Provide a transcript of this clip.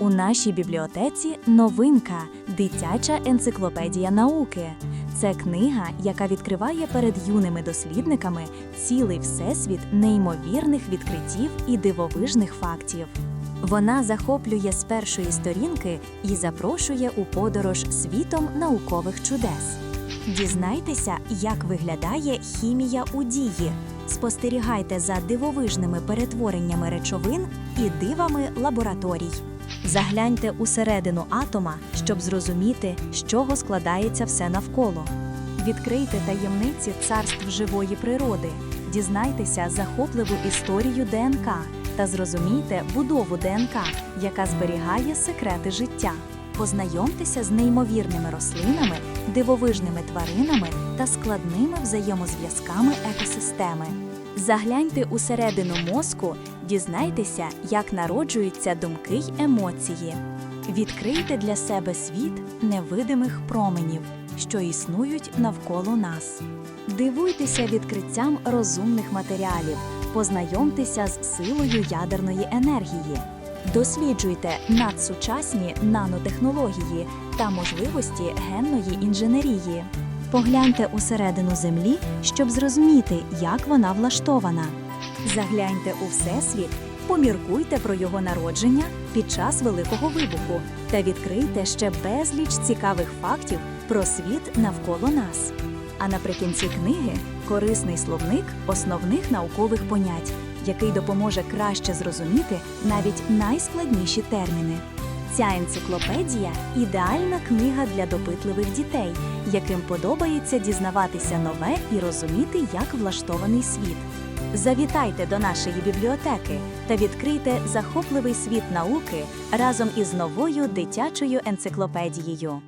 У нашій бібліотеці новинка дитяча енциклопедія науки. Це книга, яка відкриває перед юними дослідниками цілий всесвіт неймовірних відкриттів і дивовижних фактів. Вона захоплює з першої сторінки і запрошує у подорож світом наукових чудес. Дізнайтеся, як виглядає хімія у дії. Спостерігайте за дивовижними перетвореннями речовин і дивами лабораторій. Загляньте усередину атома, щоб зрозуміти, з чого складається все навколо. Відкрийте таємниці царств живої природи, дізнайтеся захопливу історію ДНК та зрозумійте будову ДНК, яка зберігає секрети життя. Познайомтеся з неймовірними рослинами, дивовижними тваринами та складними взаємозв'язками екосистеми. Загляньте усередину мозку, дізнайтеся, як народжуються думки й емоції. Відкрийте для себе світ невидимих променів, що існують навколо нас. Дивуйтеся відкриттям розумних матеріалів, познайомтеся з силою ядерної енергії. Досліджуйте надсучасні нанотехнології та можливості генної інженерії. Погляньте усередину землі, щоб зрозуміти, як вона влаштована. Загляньте у всесвіт, поміркуйте про його народження під час Великого вибуху та відкрийте ще безліч цікавих фактів про світ навколо нас. А наприкінці книги корисний словник основних наукових понять, який допоможе краще зрозуміти навіть найскладніші терміни. Ця енциклопедія ідеальна книга для допитливих дітей, яким подобається дізнаватися нове і розуміти, як влаштований світ. Завітайте до нашої бібліотеки та відкрийте захопливий світ науки разом із новою дитячою енциклопедією.